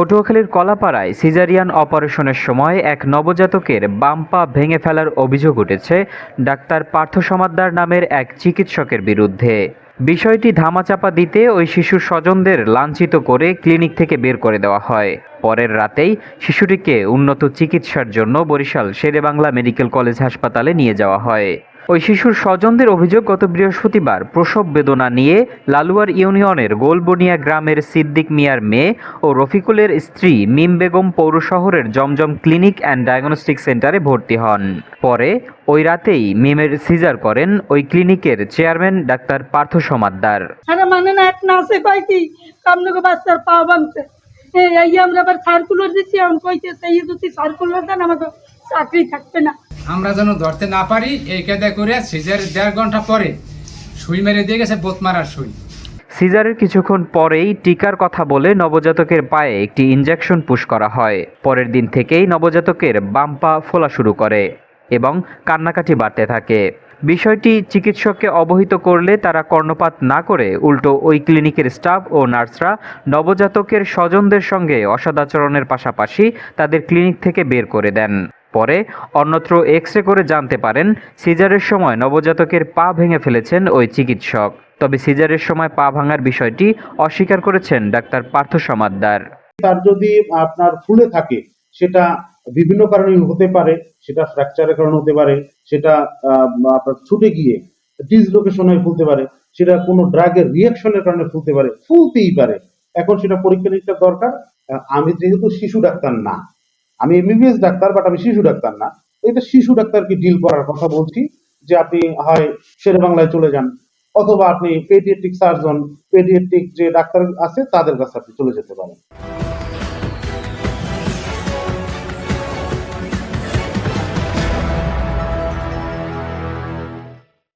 পটুয়াখালীর কলাপাড়ায় সিজারিয়ান অপারেশনের সময় এক নবজাতকের বাম পা ভেঙে ফেলার অভিযোগ উঠেছে ডাক্তার পার্থ সমাদ্দার নামের এক চিকিৎসকের বিরুদ্ধে। বিষয়টি ধামাচাপা দিতে ওই শিশুর স্বজনদের লাঞ্ছিত করে ক্লিনিক থেকে বের করে দেওয়া হয়। পরের রাতেই শিশুটিকে উন্নত চিকিৎসার জন্য বরিশাল শেরেবাংলা মেডিকেল কলেজ হাসপাতালে নিয়ে যাওয়া হয়। ওই শিশুর স্বজনদের অভিযোগ, গত বৃহস্পতিবার প্রসব বেদনা নিয়ে লালুয়ার ইউনিয়নের গোলবনিয়া গ্রামের সিদ্দিক মিয়ার মেয়ে ও রফিকুলের স্ত্রী মিম বেগম পৌর শহরের জমজম ক্লিনিক অ্যান্ড ডায়াগনস্টিক সেন্টারে ভর্তি হন। পরে ওই রাতেই মিমের সিজার করেন ওই ক্লিনিকের চেয়ারম্যান ডাক্তার পার্থ সমাদ্দার। মানে এই আমরা আবার সার্কুলার দিচ্ছি এখন কইতেছে এই যদি সার্কুলার দেন আমাকে চাকরি থাকবে না। আমরা যেন ধরতে না পারি, এই কেদা করে সিজার দেড় ঘণ্টা পরে সুই মেরে দিয়ে গেছে বোত মারার সুই। সিজারের কিছুক্ষণ পরেই টিকার কথা বলে নবজাতকের পায়ে একটি ইনজেকশন পুশ করা হয়। পরের দিন থেকেই নবজাতকের বাম পা ফোলা শুরু করে এবং কান্নাকাটি বাড়তে থাকে। বিষয়টি চিকিৎসককে অবহিত করলে তারা কর্ণপাত না করে উল্টো ওই ক্লিনিকের স্টাফ ও নার্সরা নবজাতকের স্বজনদের সঙ্গে অসদাচরণের পাশাপাশি তাদের ক্লিনিক থেকে বের করে দেন। পরে অন্যত্র এক্স রে করে জানতে পারেন, সিজারের সময় নবজাতকের পা ভেঙে ফেলেছেন ওই চিকিৎসক। তবে সিজারের সময় পা ভাঙার বিষয়টি অস্বীকার করেছেন ডাক্তার পার্থ সমাদ্দার। তার যদি আপনার ফুলে থাকে, সেটা বিভিন্ন কারণে হতে পারে, সেটা ফ্র্যাকচারের কারণে হতে পারে, সেটা আপনার ছুটে গিয়ে ডিসলোকেশন হয়ে ফুলতে পারে, সেটা কোনো ড্রাগের রিয়াকশনের কারণে ফুলতে পারে, ফুলতেই পারে। এখন সেটা পরীক্ষা নিরীক্ষা দরকার। আমি যেহেতু শিশু ডাক্তার না আমি এমবিবিএস ডাক্তার বাট আমি শিশু ডাক্তার না। এটা শিশু ডাক্তারকে ডিল করার কথা বলছি? যে আপনি হয় শেরে বাংলায় চলে যান, অথবা আপনি পেডিয়াট্রিক সার্জন পেডিয়াট্রিক যে ডাক্তার আছে, তাদের কাছে আপনি চলে যেতে পারেন।